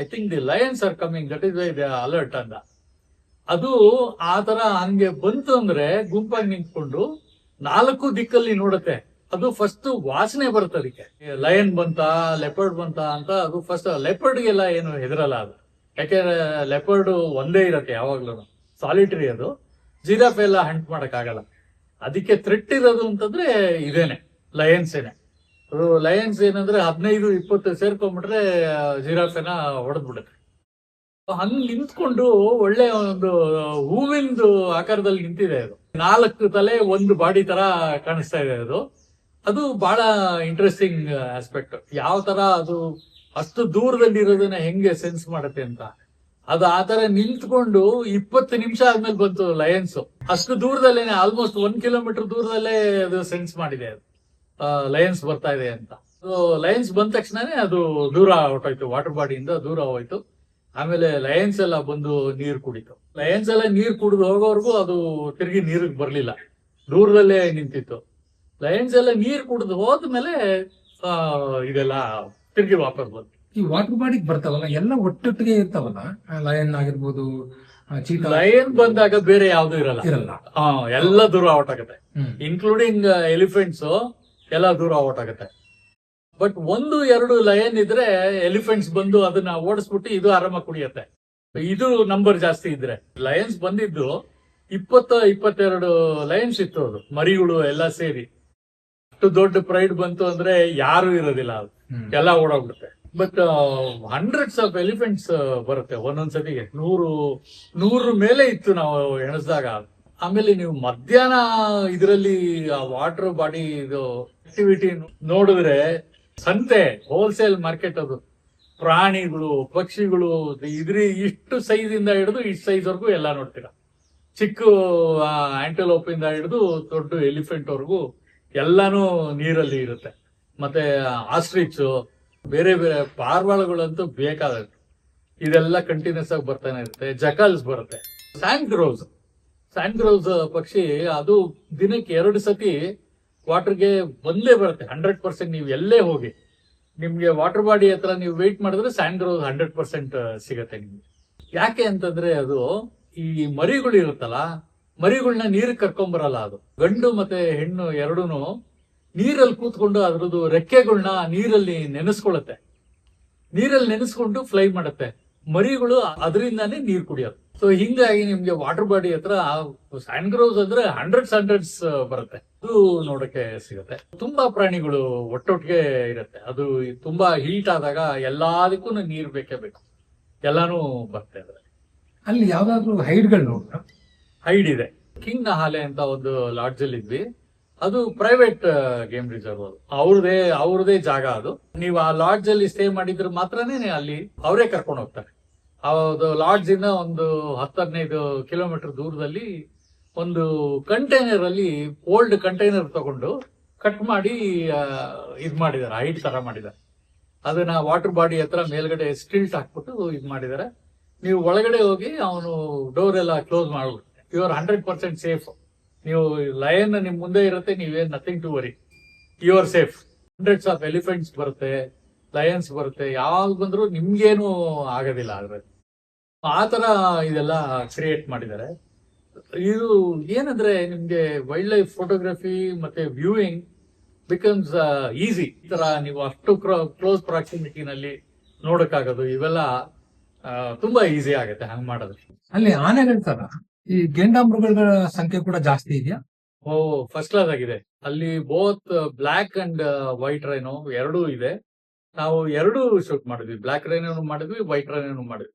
I think the lions are coming that is why the alert ಅಂತ ಅದು ಆ ತರ ಹಂಗೆ ಬಂತು ಅಂದ್ರೆ ಗುಂಪಾಗಿ ನಿಂತ್ಕೊಂಡು ನಾಲ್ಕು ದಿಕ್ಕಲ್ಲಿ ನೋಡುತ್ತೆ. ಅದು ಫಸ್ಟ್ ವಾಸನೆ ಬರುತ್ತೆ ಅದಕ್ಕೆ. ಲಯನ್ ಬಂತ ಲೆಪರ್ಡ್ ಬಂತ ಅಂತ ಅದು ಫಸ್ಟ್ ಲೆಪರ್ಡ್ಗೆಲ್ಲ ಏನು ಹೆದರಲ್ಲ ಅದು. ಯಾಕೆಂದ್ರೆ ಲೆಪರ್ಡ್ ಒಂದೇ ಇರತ್ತೆ ಯಾವಾಗ್ಲೂ ಸಾಲಿಟ್ರಿ ಅದು. ಜಿರಾಫ್ ಎಲ್ಲ ಹಂಟ್ ಮಾಡಕ್ ಆಗಲ್ಲ ಅದಕ್ಕೆ ಥ್ರೆಟ್ ಇರೋದು ಅಂತಂದ್ರೆ ಇದೇನೆ ಲಯನ್ಸ್ ಏನೆ. ಅದು ಲಯನ್ಸ್ ಏನಂದ್ರೆ ಹದಿನೈದು, ಇಪ್ಪತ್ತು ಸೇರ್ಕೊಂಡ್ಬಿಟ್ರೆ ಜಿರಾಫೆನ ಹೊಡೆದ್ಬಿಡುತ್ತೆ. ಹಂಗ್ ನಿಂತ್ಕೊಂಡು ಒಳ್ಳೆ ಒಂದು ಹೂವಿಂದು ಆಕಾರದಲ್ಲಿ ನಿಂತಿದೆ ಅದು. ನಾಲ್ಕು ತಲೆ ಒಂದು ಬಾಡಿ ತರ ಕಾಣಿಸ್ತಾ ಇದೆ ಅದು. ಅದು ಬಹಳ ಇಂಟ್ರೆಸ್ಟಿಂಗ್ ಆಸ್ಪೆಕ್ಟ್ ಯಾವ ತರ ಅದು ಅಷ್ಟು ದೂರದಲ್ಲಿ ಇರೋದನ್ನ ಹೆಂಗೆ ಸೆನ್ಸ್ ಮಾಡುತ್ತೆ ಅಂತ. ಅದು ಆ ತರ ನಿಂತ್ಕೊಂಡು ಇಪ್ಪತ್ತು ನಿಮಿಷ ಆದ್ಮೇಲೆ ಬಂತು ಲಯನ್ಸ್ ಅಷ್ಟು ದೂರದಲ್ಲೇನೆ ಆಲ್ಮೋಸ್ಟ್ ಒಂದ್ ಕಿಲೋಮೀಟರ್ ದೂರದಲ್ಲೇ ಅದು ಸೆನ್ಸ್ ಮಾಡಿದೆ ಅದು. ಲಯನ್ಸ್ ಬರ್ತಾ ಇದೆ ಅಂತ. ಲಯನ್ಸ್ ಬಂದ ತಕ್ಷಣನೇ ಅದು ದೂರ ಹೊಟ್ಟೋಯ್ತು ವಾಟರ್ ಬಾಡಿಯಿಂದ ದೂರ ಹೋಯ್ತು. ಆಮೇಲೆ ಲಯನ್ಸ್ ಎಲ್ಲ ಬಂದು ನೀರು ಕುಡಿತು. ಲಯನ್ಸ್ ಎಲ್ಲ ನೀರು ಕುಡಿದು ಹೋಗೋವರೆಗೂ ಅದು ತಿರುಗಿ ನೀರಿಗೆ ಬರ್ಲಿಲ್ಲ. ದೂರದಲ್ಲೇ ನಿಂತಿತ್ತು. ಲಯನ್ಸ್ ಎಲ್ಲ ನೀರ್ ಕುಡಿದು ಹೋದ್ಮೇಲೆ ಇದೆಲ್ಲ ತಿರುಗಿ ವಾಪಸ್ ಬಂತು. ಈ ವಾಟರ್ ಬಾಡಿಗೆ ಬರ್ತಾವಲ್ಲ ಎಲ್ಲ ಒಟ್ಟೊಟ್ಟಿಗೆ ಇರ್ತಾವಲ್ಲ? ಲಯನ್ ಆಗಿರ್ಬೋದು ಚೀತಾ ಲಯನ್ ಬಂದಾಗ ಬೇರೆ ಯಾವ್ದು ಇರಲ್ಲ. ಇರಲ್ಲ. ಆ, ಎಲ್ಲ ದೂರ ಔಟ್ ಆಗುತ್ತೆ. ಇನ್ಕ್ಲೂಡಿಂಗ್ ಎಲಿಫೆಂಟ್ಸ್ ಎಲ್ಲ ದೂರ ಔಟ್ ಆಗುತ್ತೆ. ಬಟ್ ಒಂದು ಎರಡು ಲಯನ್ ಇದ್ರೆ ಎಲಿಫೆಂಟ್ಸ್ ಬಂದು ಅದನ್ನ ಓಡಿಸ್ಬಿಟ್ಟು ಇದು ಆರಾಮ ಕುಡಿಯತ್ತೆ. ಇದು ನಂಬರ್ ಜಾಸ್ತಿ ಇದ್ರೆ. ಲಯನ್ಸ್ ಬಂದಿದ್ದು ಇಪ್ಪತ್ತ ಇಪ್ಪತ್ತೆರಡು ಲಯನ್ಸ್ ಇತ್ತು ಅದು ಮರಿಗಳು ಎಲ್ಲ ಸೇರಿ. ಅಷ್ಟು ದೊಡ್ಡ ಪ್ರೈಡ್ ಬಂತು ಅಂದ್ರೆ ಯಾರು ಇರೋದಿಲ್ಲ ಅದು. ಎಲ್ಲ ಓಡೋಗ್ಬಿಡುತ್ತೆ. ಬಟ್ ಹಂಡ್ರೆಡ್ಸ್ ಆಫ್ ಎಲಿಫೆಂಟ್ಸ್ ಬರುತ್ತೆ. ಒಂದೊಂದ್ಸತಿಗೆ ನೂರು ನೂರು ಮೇಲೆ ಇತ್ತು ನಾವು ಎಣಿಸಿದಾಗ. ಆಮೇಲೆ ನೀವು ಮಧ್ಯಾಹ್ನ ಇದರಲ್ಲಿ ಆ ವಾಟರ್ ಬಾಡಿ ಇದು ಆಕ್ಟಿವಿಟಿ ನೋಡಿದ್ರೆ ಸಂತೆ ಹೋಲ್ಸೇಲ್ ಮಾರ್ಕೆಟ್ ಅದು. ಪ್ರಾಣಿಗಳು ಪಕ್ಷಿಗಳು ಇದ್ರಿ ಇಷ್ಟು ಸೈಜ್ ಇಂದ ಹಿಡಿದು ಇಷ್ಟು ಸೈಜ್ ವರ್ಗು ಎಲ್ಲ ನೋಡ್ತೀರಾ. ಚಿಕ್ಕ ಆಂಟಲೋಪ್ ಇಂದ ಹಿಡಿದು ದೊಡ್ಡ ಎಲಿಫೆಂಟ್ ವರ್ಗು ಎಲ್ಲಾನು ನೀರಲ್ಲಿ ಇರುತ್ತೆ. ಮತ್ತೆ ಆಸ್ಟ್ರಿಚ್ ಬೇರೆ ಬೇರೆ ಪಾರ್ವಾಳಗಳಂತೂ ಬೇಕಾದಷ್ಟು ಇದೆಲ್ಲ ಕಂಟಿನ್ಯೂಸ್ ಆಗಿ ಬರ್ತಾನೆ ಇರುತ್ತೆ. ಜಕಲ್ಸ್ ಬರುತ್ತೆ. ಸ್ಯಾಂಗ್ರೋಸ್ ಸ್ಯಾಂಗ್ರೋಸ್ ಪಕ್ಷಿ, ಅದು ದಿನಕ್ಕೆ ಎರಡು ಸತಿ ವಾಟರ್ಗೆ ಬಂದೇ ಬರುತ್ತೆ. ಹಂಡ್ರೆಡ್ ಪರ್ಸೆಂಟ್ ನೀವು ಎಲ್ಲೇ ಹೋಗಿ. ನಿಮ್ಗೆ ವಾಟರ್ ಬಾಡಿ ಹತ್ರ ನೀವು ವೆಯ್ಟ್ ಮಾಡಿದ್ರೆ ಸ್ಯಾಂಗ್ರೋಸ್ ಹಂಡ್ರೆಡ್ ಪರ್ಸೆಂಟ್ ಸಿಗತ್ತೆ ನಿಮ್ಗೆ. ಯಾಕೆ ಅಂತಂದ್ರೆ ಅದು ಈ ಮರಿಗಳು ಇರುತ್ತಲ್ಲ ಮರಿಗಳನ್ನ ನೀರಿಗೆ ಕರ್ಕೊಂಬರಲ್ಲ ಅದು. ಗಂಡು ಮತ್ತೆ ಹೆಣ್ಣು ಎರಡೂನು ನೀರಲ್ಲಿ ಕೂತ್ಕೊಂಡು ಅದ್ರದ್ದು ರೆಕ್ಕೆಗಳನ್ನ ನೀರಲ್ಲಿ ನೆನೆಸ್ಕೊಳತ್ತೆ. ನೀರಲ್ಲಿ ನೆನೆಸ್ಕೊಂಡು ಫ್ಲೈ ಮಾಡುತ್ತೆ. ಮರಿಗಳು ಅದರಿಂದಾನೇ ನೀರು ಕುಡಿಯೋದು. ಸೊ ಹಿಂಗಾಗಿ ನಿಮ್ಗೆ ವಾಟರ್ ಬಾಡಿ ಹತ್ರ ಸ್ಯಾಂಡ್ಗ್ರೋವ್ಸ್ ಅಂದ್ರೆ ಹಂಡ್ರೆಡ್ಸ್ ಹಂಡ್ರೆಡ್ಸ್ ಬರುತ್ತೆ. ಅದು ನೋಡಕ್ಕೆ ಸಿಗುತ್ತೆ. ತುಂಬಾ ಪ್ರಾಣಿಗಳು ಒಟ್ಟೊಟ್ಟಿಗೆ ಇರುತ್ತೆ. ಅದು ತುಂಬಾ ಹೀಟ್ ಆದಾಗ ಎಲ್ಲದಕ್ಕೂ ನೀರು ಬೇಕೇ ಬೇಕು. ಎಲ್ಲಾನು ಬರ್ತಾ ಇದ್ರೆ ಅಲ್ಲಿ ಯಾವ್ದಾದ್ರು ಹೈಡ್ಗಳು ನೋಡ್ರ ಹೈಡ್ ಇದೆ. ಕಿಂಗ್ ನಹಾಲೆ ಅಂತ ಒಂದು ಲಾಡ್ಜ್ ಅಲ್ಲಿ ಇದ್ವಿ. ಅದು ಪ್ರೈವೇಟ್ ಗೇಮ್ ರಿಸರ್ವ್ ಅದು ಅವ್ರದೇ ಅವ್ರದೇ ಜಾಗ ಅದು. ನೀವು ಆ ಲಾಡ್ಜ್ ಅಲ್ಲಿ ಸ್ಟೇ ಮಾಡಿದ್ರೆ ಮಾತ್ರನೇ ಅಲ್ಲಿ ಅವರೇ ಕರ್ಕೊಂಡು ಹೋಗ್ತಾರೆ. ಅದು ಲಾಡ್ಜ್ ಇಂದ ಒಂದು ಹತ್ತು, ಹದಿನೈದು ಕಿಲೋಮೀಟರ್ ದೂರದಲ್ಲಿ ಒಂದು ಕಂಟೈನರ್ ಅಲ್ಲಿ ಓಲ್ಡ್ ಕಂಟೈನರ್ ತಗೊಂಡು ಕಟ್ ಮಾಡಿ ಇದ್ ಮಾಡಿದ್ದಾರೆ ಹೈಟ್ ತರ ಮಾಡಿದ್ದಾರೆ. ಅದನ್ನ ವಾಟರ್ ಬಾಡಿ ಹತ್ರ ಮೇಲ್ಗಡೆ ಸ್ಟಿಲ್ಟ್ ಹಾಕ್ಬಿಟ್ಟು ಇದ್ ಮಾಡಿದ್ದಾರೆ. ನೀವು ಒಳಗಡೆ ಹೋಗಿ ಅವನು ಡೋರ್ ಎಲ್ಲ ಕ್ಲೋಸ್ ಮಾಡ್ಬಿಡ್ತಾರೆ you are hundred percent safe ನೀವು ಲಯನ್ ನಿಮ್ ಮುಂದೆ ಇರುತ್ತೆ, ನೀವೇನ್ nothing to worry you are safe hundreds of elephants ಬರುತ್ತೆ ಲಯನ್ಸ್ ಬರುತ್ತೆ, ಯಾವಾಗ ಬಂದ್ರು ನಿಮ್ಗೇನು ಆಗೋದಿಲ್ಲ ಆದ್ರೆ. ಆ ತರ ಇದೆಲ್ಲ ಕ್ರಿಯೇಟ್ ಮಾಡಿದ್ದಾರೆ. ಇದು ಏನಂದ್ರೆ ನಿಮ್ಗೆ ವೈಲ್ಡ್ ಲೈಫ್ ಫೋಟೋಗ್ರಫಿ ಮತ್ತೆ ವ್ಯೂಯಿಂಗ್ ಬಿಕಮ್ಸ್ ಈಸಿ ಈ ತರ ನೀವು ಅಷ್ಟು ಕ್ಲೋಸ್ ಪ್ರಾಕ್ಸಿಮಿಟಿನಲ್ಲಿ ನೋಡಕ್ಕಾಗೋದು, ಇವೆಲ್ಲ ತುಂಬಾ ಈಸಿ ಆಗುತ್ತೆ ಹಂಗ್ ಮಾಡೋದು ಅಲ್ಲಿ ಆನೆಗಳ ತರ ಈ ಗೆಂಡಾಮೃಗಗಳ ಸಂಖ್ಯೆ ಕೂಡ ಜಾಸ್ತಿ ಇದೆಯಾ? ಓ ಫಸ್ಟ್ ಕ್ಲಾಸ್ ಆಗಿದೆ. ಅಲ್ಲಿ both black and white rhino ಎರಡೂ ಇದೆ. ನಾವು ಎರಡೂ ಶೂಟ್ ಮಾಡಿದ್ವಿ. ಬ್ಲಾಕ್ ರೈನೂ ಮಾಡಿದ್ವಿ ವೈಟ್ ರೈನೂ ಮಾಡಿದ್ವಿ.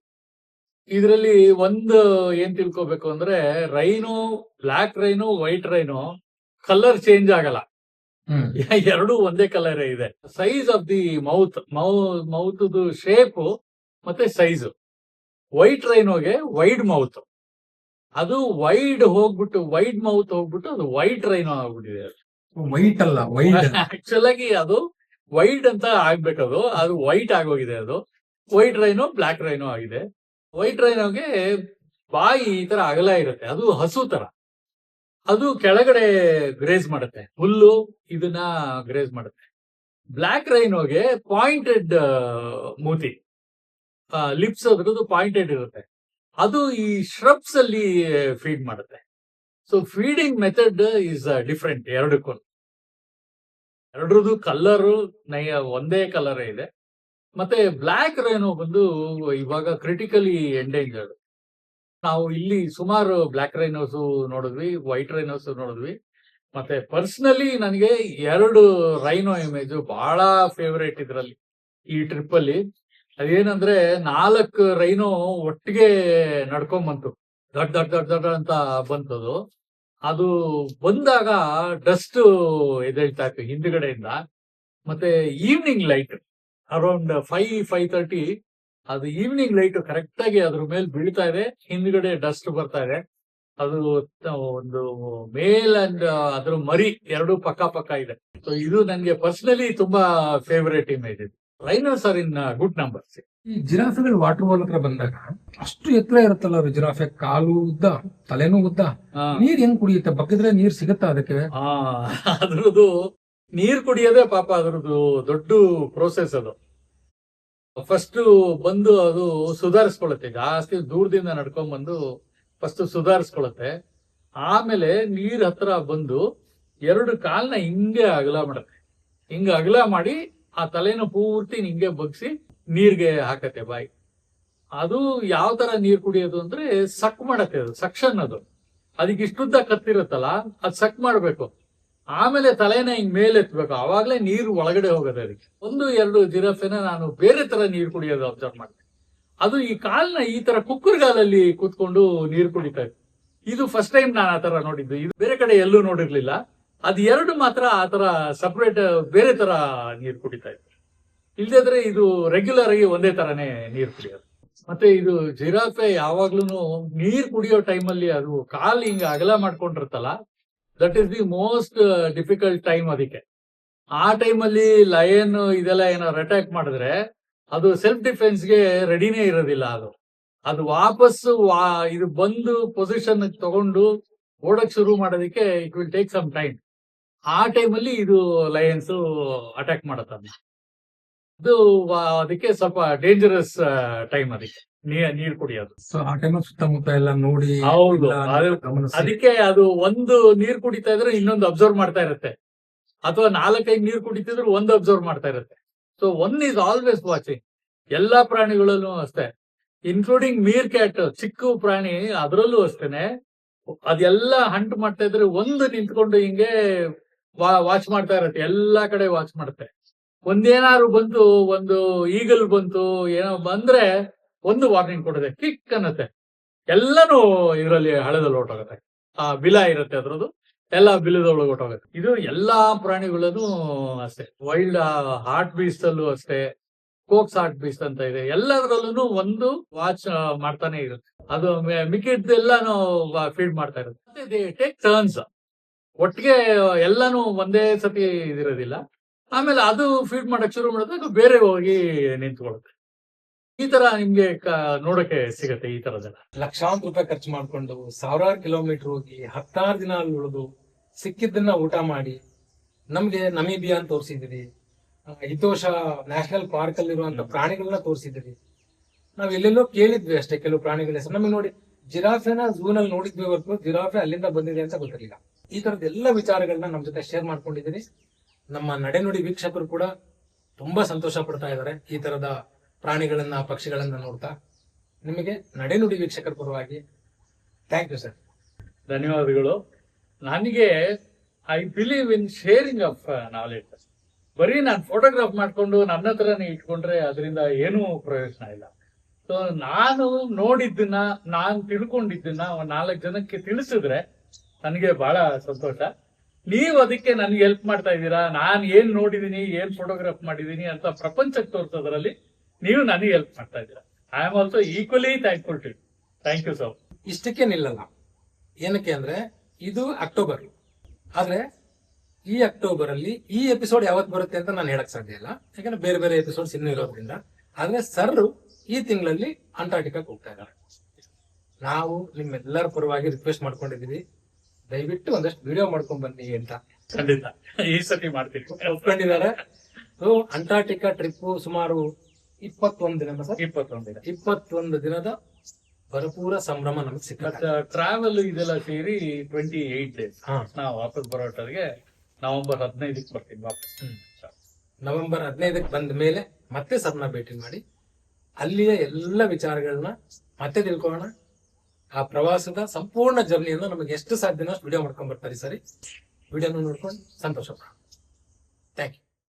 ಇದರಲ್ಲಿ ಒಂದು ಏನ್ ತಿಳ್ಕೊಬೇಕು ಅಂದ್ರೆ rhino black rhino white rhino colour change ಆಗಲ್ಲ. ಎರಡು ಎರಡೂ ಒಂದೇ ಕಲರ್ ಇದೆ. Size of the mouth mu mouth shape ಮತ್ತೆ ಸೈಜ್ ವೈಟ್ ರೈನೋಗೆ ವೈಡ್ ಮೌತ್ ಅದು ವೈಡ್ ಹೋಗ್ಬಿಟ್ಟು ವೈಡ್ ಮೌತ್ ಹೋಗ್ಬಿಟ್ಟು ಅದು ವೈಟ್ ರೈನೋ ಆಗ್ಬಿಟ್ಟಿದೆ. ವೈಟ್ ಅಲ್ಲ ವೈಟ್ ಆಕ್ಚುಲ್ ಆಗಿ ಅದು ವೈಟ್ ಅಂತ ಆಗ್ಬೇಕದು ಅದು ವೈಟ್ ಆಗೋಗಿದೆ ಅದು. ವೈಟ್ ರೈನೋ ಬ್ಲಾಕ್ ರೈನೋ ಆಗಿದೆ. ವೈಟ್ ರೈನೋಗೆ ಬಾಯಿ ಈ ತರ ಅಗಲ ಇರುತ್ತೆ. ಅದು ಹಸು ತರ. ಅದು ಕೆಳಗಡೆ ಗ್ರೇಸ್ ಮಾಡುತ್ತೆ. ಹುಲ್ಲು ಇದನ್ನ ಗ್ರೇಸ್ ಮಾಡುತ್ತೆ. ಬ್ಲಾಕ್ ರೈನೋಗೆ ಪಾಯಿಂಟೆಡ್ ಮೂತಿ. ಲಿಪ್ಸ್ ಅದ್ರದ್ದು ಪಾಯಿಂಟೆಡ್ ಇರುತ್ತೆ. ಅದು ಈ ಶ್ರಬ್ಸ್ ಅಲ್ಲಿ ಫೀಡ್ ಮಾಡುತ್ತೆ. So feeding method is different ಎರಡಕ್ಕೂ. ಎರಡರದು ಕಲರ್ ನಯ ಒಂದೇ ಕಲರ್ ಇದೆ. ಮತ್ತೆ ಬ್ಲ್ಯಾಕ್ ರೈನೋ ಬಂದು ಇವಾಗ ಕ್ರಿಟಿಕಲಿ ಎಂಡೇಂಜರ್ಡ್ ನಾವು ಇಲ್ಲಿ ಸುಮಾರು ಬ್ಲ್ಯಾಕ್ ರೈನೋಸ್ ನೋಡಿದ್ವಿ ವೈಟ್ ರೈನೋಸ್ ನೋಡಿದ್ವಿ. ಮತ್ತೆ ಪರ್ಸನಲಿ ನನಗೆ ಎರಡು ರೈನೋ ಇಮೇಜ್ ಬಹಳ ಫೇವ್ರೇಟ್ ಇದರಲ್ಲಿ ಈ ಟ್ರಿಪ್ ಅಲ್ಲಿ. ಅದೇನಂದ್ರೆ ನಾಲ್ಕು ರೈನು ಒಟ್ಟಿಗೆ ನಡ್ಕೊಂಡ್ ಬಂತು. ದೊಡ್ಡ ದೊಡ್ಡ ದೊಡ್ಡ ದೊಡ್ಡ ಅಂತ ಬಂತದು. ಅದು ಬಂದಾಗ ಡಸ್ಟ್ ಎದ್ದೇಳ್ತಾ ಇತ್ತು ಹಿಂದ್ಗಡೆಯಿಂದ. ಮತ್ತೆ evening light around five five thirty ಅದು ಈವ್ನಿಂಗ್ ಲೈಟ್ ಕರೆಕ್ಟ್ ಆಗಿ ಅದ್ರ ಮೇಲೆ ಬೀಳ್ತಾ ಇದೆ. ಹಿಂದ್ಗಡೆ ಡಸ್ಟ್ ಬರ್ತಾ ಇದೆ. ಅದು ಒಂದು ಮೇಲ್ ಅಂಡ್ ಅದ್ರ ಮರಿ ಎರಡು ಪಕ್ಕ ಪಕ್ಕ ಇದೆ. ಸೊ ಇದು ನನಗೆ ಪರ್ಸನಲಿ ತುಂಬಾ ಫೇವರೇಟ್ ಇಮೇಜ್ ಇದು. Rhinos are in good numbers ಈ ಜಿರಾಫೆಗಳು ವಾಟರ್ ಬಾಲ್ ಹತ್ರ ಬಂದಾಗ ಅಷ್ಟು ಎತ್ತರ ಇರುತ್ತಲ್ಲ ಅದು ಜಿರಾಫೆ? ಕಾಲು ಉದ್ದ ತಲೆನೂ ಉದ್ದ. ನೀರ್ ಹೆಂಗ್ ಕುಡಿಯುತ್ತೆ? ಬಗ್ಗಿದ್ರೆ ನೀರ್ ಸಿಗುತ್ತಾ ಅದಕ್ಕೆ? ಆ ಅದ್ರದ್ದು ನೀರ್ ಕುಡಿಯೋದೇ ಪಾಪ ಅದ್ರದ್ದು ದೊಡ್ಡ ಪ್ರೋಸೆಸ್ ಅದು. ಫಸ್ಟ್ ಬಂದು ಅದು ಸುಧಾರಿಸ್ಕೊಳ್ಳುತ್ತೆ. ಜಾಸ್ತಿ ದೂರದಿಂದ ನಡ್ಕೊಂಡ್ ಬಂದು ಫಸ್ಟ್ ಸುಧಾರಿಸ್ಕೊಳ್ಳುತ್ತೆ. ಆಮೇಲೆ ನೀರ್ ಹತ್ರ ಬಂದು ಎರಡು ಕಾಲ್ನ ಹಿಂಗೆ ಅಗಲ ಮಾಡುತ್ತೆ. ಹಿಂಗ ಅಗಲ ಮಾಡಿ ಆ ತಲೆನ ಪೂರ್ತಿ ನಿಂಗೆ ಬಗ್ಸಿ ನೀರ್ಗೆ ಹಾಕತ್ತೆ ಬಾಯಿ. ಅದು ಯಾವ ತರ ನೀರ್ ಕುಡಿಯೋದು ಅಂದ್ರೆ ಸಕ್ ಮಾಡತ್ತೆ ಅದು ಸಕ್ಷನ್ ಅದು. ಅದಕ್ಕೆ ಇಷ್ಟುದ್ದ ಕತ್ತಿರುತ್ತಲ್ಲ, ಅದ್ ಸಕ್ ಮಾಡ್ಬೇಕು. ಆಮೇಲೆ ತಲೆನ ಹಿಂಗ್ ಮೇಲೆ ಎತ್ಬೇಕು ಅವಾಗ್ಲೇ ನೀರು ಒಳಗಡೆ ಹೋಗೋದು ಅದಕ್ಕೆ. ಒಂದು, ಎರಡು ಜಿರಫೆನ ನಾನು ಬೇರೆ ತರ ನೀರು ಕುಡಿಯೋದು ಅಬ್ಸರ್ವ್ ಮಾಡಿದೆ ಅದು ಈ ಕಾಲ್ನ ಈ ತರ ಕುಕ್ಕರ್ಗಾಲಲ್ಲಿ ಕೂತ್ಕೊಂಡು ನೀರು ಕುಡಿತಾ ಇದು ಫಸ್ಟ್ ಟೈಮ್ ನಾನು ಆ ತರ ನೋಡಿದ್ದು. ಇದು ಬೇರೆ ಕಡೆ ಎಲ್ಲೂ ನೋಡಿರ್ಲಿಲ್ಲ. ಅದು ಎರಡು ಮಾತ್ರ ಆ ತರ ಸಪ್ರೇಟ್ ಬೇರೆ ತರ ನೀರು ಕುಡಿತಾ ಇತ್ತು ಇಲ್ದಿದ್ರೆ ಇದು ರೆಗ್ಯುಲರ್ ಆಗಿ ಒಂದೇ ತರನೇ ನೀರು ಕುಡಿಯೋದು. ಮತ್ತೆ ಇದು ಜಿರಾಫೆ ಯಾವಾಗ್ಲೂ ನೀರ್ ಕುಡಿಯೋ ಟೈಮಲ್ಲಿ ಅದು ಕಾಲು ಹಿಂಗ ಅಗಲ ಮಾಡ್ಕೊಂಡಿರುತ್ತಲ್ಲ that is the most difficult time ಅದಕ್ಕೆ. ಆ ಟೈಮಲ್ಲಿ ಲಯನ್ ಇದೆಲ್ಲ ಏನಾದ್ರು ಅಟ್ಯಾಕ್ ಮಾಡಿದ್ರೆ ಅದು ಸೆಲ್ಫ್ ಡಿಫೆನ್ಸ್ಗೆ ರೆಡಿನೇ ಇರೋದಿಲ್ಲ ಅದು. ಅದು ವಾಪಸ್ ವಾ- ಇದು ಬಂದು ಪೊಸಿಷನ್ ತಗೊಂಡು ಓಡಕ್ ಶುರು ಮಾಡೋದಕ್ಕೆ it will take some time ಆ ಟೈಮಲ್ಲಿ ಇದು ಲಯನ್ಸ್ ಅಟ್ಯಾಕ್ ಮಾಡತ್ತ ಇದು ಅದಕ್ಕೆ ಸ್ವಲ್ಪ ಡೇಂಜರಸ್ ಟೈಮ್ ಅದಕ್ಕೆ ನೀರ್ ಕುಡಿಯೋದು. ಸೊ ಆ ಟೈಮ್ ಸುತ್ತಮುತ್ತ ಎಲ್ಲ ನೋಡಿ ಹೌದು. ಅದಕ್ಕೆ ಅದು ಒಂದು ನೀರ್ ಕುಡಿತಾ ಇದ್ರೆ ಇನ್ನೊಂದು ಅಬ್ಸರ್ವ್ ಮಾಡ್ತಾ ಇರುತ್ತೆ. ಅಥವಾ ನಾಲ್ಕೈದು ನೀರ್ ಕುಡಿತಿದ್ರು ಒಂದು ಅಬ್ಸರ್ವ್ ಮಾಡ್ತಾ ಇರುತ್ತೆ. So one is always watching ಎಲ್ಲಾ ಪ್ರಾಣಿಗಳಲ್ಲೂ ಅಷ್ಟೇ. ಇನ್ಕ್ಲೂಡಿಂಗ್ ಮೀರ್ ಕ್ಯಾಟ್ ಚಿಕ್ಕ ಪ್ರಾಣಿ ಅದರಲ್ಲೂ ಅಷ್ಟೇನೆ. ಅದೆಲ್ಲ ಹಂಟ್ ಮಾಡ್ತಾ ಇದ್ರೆ ಒಂದು ನಿಂತ್ಕೊಂಡು ಹಿಂಗೆ ವಾಚ್ ಮಾಡ್ತಾ ಇರತ್ತೆ, ಎಲ್ಲಾ ಕಡೆ ವಾಚ್ ಮಾಡುತ್ತೆ ಒಂದೇನಾದ್ರು ಬಂತು, ಒಂದು ಈಗಲ್ ಬಂತು, ಏನೋ ಬಂದ್ರೆ ಒಂದು ವಾರ್ನಿಂಗ್ ಕೊಡುತ್ತೆ, ಕಿಕ್ ಅನ್ನತ್ತೆ. ಎಲ್ಲಾನು ಇದರಲ್ಲಿ ಹಳೆದಲ್ಲಿ ಹೊರಟೋಗುತ್ತೆ ಆ ಬಿಲ ಇರುತ್ತೆ ಅದ್ರದ್ದು, ಎಲ್ಲ ಬಿಲದೊಳಗೆ ಹೊರಟೋಗುತ್ತೆ ಇದು ಎಲ್ಲಾ ಪ್ರಾಣಿಗಳಲ್ಲೂ ಅಷ್ಟೇ. ವೈಲ್ಡ್ ಹಾರ್ಟ್ ಬೀಸ್ ಅಲ್ಲೂ ಅಷ್ಟೇ ಕೋಕ್ಸ್ ಹಾರ್ಟ್ ಬೀಸ್ಟ್ ಅಂತ ಇದೆ. ಎಲ್ಲದರಲ್ಲೂ ಒಂದು ವಾಚ್ ಮಾಡ್ತಾನೆ ಇರುತ್ತೆ. ಅದು ಮಿಕ್ಕಿದ್ದೆಲ್ಲಾನು ಫೀಡ್ ಮಾಡ್ತಾ ಇರುತ್ತೆ. ಟೇಕ್ ಟರ್ನ್ಸ್ ಒಟ್ಟಿಗೆ ಎಲ್ಲಾನು ಒಂದೇ ಸತಿ ಇದಿರೋದಿಲ್ಲ. ಆಮೇಲೆ ಅದು ಫೀಡ್ ಮಾಡಕ್ ಶುರು ಮಾಡಿದಾಗ ಬೇರೆ ಹೋಗಿ ನಿಂತ್ಕೊಳ್ಳುತ್ತೆ. ಈ ತರ ನಿಮ್ಗೆ ನೋಡಕ್ಕೆ ಸಿಗತ್ತೆ ಈ ತರದೆಲ್ಲ ಲಕ್ಷಾಂತರ ರೂಪಾಯಿ ಖರ್ಚು ಮಾಡ್ಕೊಂಡು ಸಾವಿರಾರು ಕಿಲೋಮೀಟರ್ ಹೋಗಿ ಹತ್ತಾರು ದಿನ ಅಲ್ಲಿ ಉಳಿದು ಸಿಕ್ಕಿದ್ದನ್ನ ಊಟ ಮಾಡಿ ನಮ್ಗೆ ನಮೀಬಿಯಾ ಅಂತ ತೋರಿಸಿದಿರಿ ಹಿತೋಷ ನ್ಯಾಷನಲ್ ಪಾರ್ಕ್ ಅಲ್ಲಿರುವಂತ ಪ್ರಾಣಿಗಳನ್ನ ತೋರಿಸಿದಿರಿ ನಾವ್ ಎಲ್ಲೆಲ್ಲೋ ಕೇಳಿದ್ವಿ ಅಷ್ಟೇ ಕೆಲವು ಪ್ರಾಣಿಗಳ ಹೆಸರು. ನಮಗೆ ನೋಡಿ ಜಿರಾಫೆನ ಝೂನಲ್ಲಿ ನೋಡಿದ್ವಿ ಹೊರತು ಜಿರಾಫೆ ಅಲ್ಲಿಂದ ಬಂದಿದೆ ಅಂತ ಗೊತ್ತಿರಲಿಲ್ಲ. ಈ ತರದ ಎಲ್ಲ ವಿಚಾರಗಳನ್ನ ನಮ್ಮ ಜೊತೆ ಶೇರ್ ಮಾಡ್ಕೊಂಡಿದ್ದೀನಿ ನಮ್ಮ ನಡೆನುಡಿ ವೀಕ್ಷಕರು ಕೂಡ ತುಂಬಾ ಸಂತೋಷ ಪಡ್ತಾ ಇದ್ದಾರೆ ಈ ತರದ ಪ್ರಾಣಿಗಳನ್ನ, ಪಕ್ಷಿಗಳನ್ನ ನೋಡ್ತಾ. ನಿಮಗೆ ನಡೆನುಡಿ ವೀಕ್ಷಕರ ಪರವಾಗಿ ಥ್ಯಾಂಕ್ ಯು ಸರ್ ಧನ್ಯವಾದಗಳು. ನನಗೆ I believe in sharing of knowledge ಬರೀ ನಾನು ಫೋಟೋಗ್ರಾಫ್ ಮಾಡ್ಕೊಂಡು ನನ್ನ ಹತ್ರನೇ ಇಟ್ಕೊಂಡ್ರೆ ಅದರಿಂದ ಏನೂ ಪ್ರಯೋಜನ ಇಲ್ಲ. ಸೊ ನಾನು ನೋಡಿದ್ದನ್ನ, ನಾನು ತಿಳ್ಕೊಂಡಿದ್ದನ್ನ ನಾಲ್ಕು ಜನಕ್ಕೆ ತಿಳಿಸಿದ್ರೆ ನನಗೆ ಬಹಳ ಸಂತೋಷ. ನೀವು ಅದಕ್ಕೆ ನನ್ಗೆ ಹೆಲ್ಪ್ ಮಾಡ್ತಾ ಇದ್ದೀರಾ? ನಾನು ಏನ್ ನೋಡಿದೀನಿ, ಏನ್ ಫೋಟೋಗ್ರಾಫ್ ಮಾಡಿದೀನಿ ಅಂತ ಪ್ರಪಂಚಕ್ಕೆ ತೋರಿಸೋದ್ರಲ್ಲಿ ನೀವು ನನಗೆ ಹೆಲ್ಪ್ ಮಾಡ್ತಾ ಇದ್ದೀರಾ. I am also equally thankful to thank you sir ಇಷ್ಟಕ್ಕೆ ನಿಲ್ಲಲ್ಲ ಏನಕ್ಕೆ ಅಂದ್ರೆ, ಇದು ಅಕ್ಟೋಬರ್ ಆದ್ರೆ, ಈ ಅಕ್ಟೋಬರ್ ಅಲ್ಲಿ ಈ ಎಪಿಸೋಡ್ ಯಾವತ್ತು ಬರುತ್ತೆ ಅಂತ ನಾನು ಹೇಳಕ್ ಸಾಧ್ಯ ಇಲ್ಲ. ಯಾಕಂದ್ರೆ ಬೇರೆ ಬೇರೆ ಎಪಿಸೋಡ್ಸ್ ಇನ್ನೂ ಇರೋದ್ರಿಂದ. ಆದ್ರೆ ಸರ್ ಈ ತಿಂಗಳಲ್ಲಿ ಅಂಟಾರ್ಟಿಕಾಕ್ ಹೋಗ್ತಾ ಇದ್ದಾರೆ. ನಾವು ನಿಮ್ಮೆಲ್ಲರ ಪರವಾಗಿ ರಿಕ್ವೆಸ್ಟ್ ಮಾಡ್ಕೊಂಡಿದೀವಿ ದಯವಿಟ್ಟು ಒಂದಷ್ಟು ವಿಡಿಯೋ ಮಾಡ್ಕೊಂಡ್ ಬನ್ನಿ ಅಂತ. ಖಂಡಿತ. ಈ ಸತಿ ಮಾಡ್ತೀನಿ. ಒಪ್ಕೊಂಡಿದ್ದಾರೆ. ಸೊ ಅಂಟಾರ್ಟಿಕಾ ಟ್ರಿಪ್ ಸುಮಾರು ಇಪ್ಪತ್ತೊಂದು ದಿನ ಸರ್? ಇಪ್ಪತ್ತೊಂದಿನ ಇಪ್ಪತ್ತೊಂದು ದಿನದ ಭರಪೂರ ಸಂಭ್ರಮ ನಮಗೆ ಸಿಕ್ಕ ಟ್ರಾವೆಲ್ ಇದೆಲ್ಲ ಸೇರಿ ಟ್ವೆಂಟಿ ಏಟ್ ಡೇಸ್ ಹಾ. ನಾವು ವಾಪಸ್ ಬರೋಟರಿಗೆ ನವೆಂಬರ್ ಹದಿನೈದಕ್ಕೆ ಬರ್ತೀವಿ ವಾಪಸ್. ನವೆಂಬರ್ ಹದಿನೈದಕ್ಕೆ ಬಂದ ಮೇಲೆ ಮತ್ತೆ ಸರ್ನ ಭೇಟಿ ಮಾಡಿ ಅಲ್ಲಿಯ ಎಲ್ಲ ವಿಚಾರಗಳನ್ನ ಮತ್ತೆ ತಿಳ್ಕೊಳ್ಳೋಣ. ಆ ಪ್ರವಾಸದ ಸಂಪೂರ್ಣ ಜರ್ನಿಯನ್ನು ನಮಗೆ ಎಷ್ಟು ಸಾಧ್ಯನೋ ವಿಡಿಯೋ ಮಾಡ್ಕೊಂಡ್ ಬರ್ತಾರೆ ಸರಿ. ವಿಡಿಯೋನ ನೋಡ್ಕೊಂಡು ಸಂತೋಷ ಥ್ಯಾಂಕ್ ಯು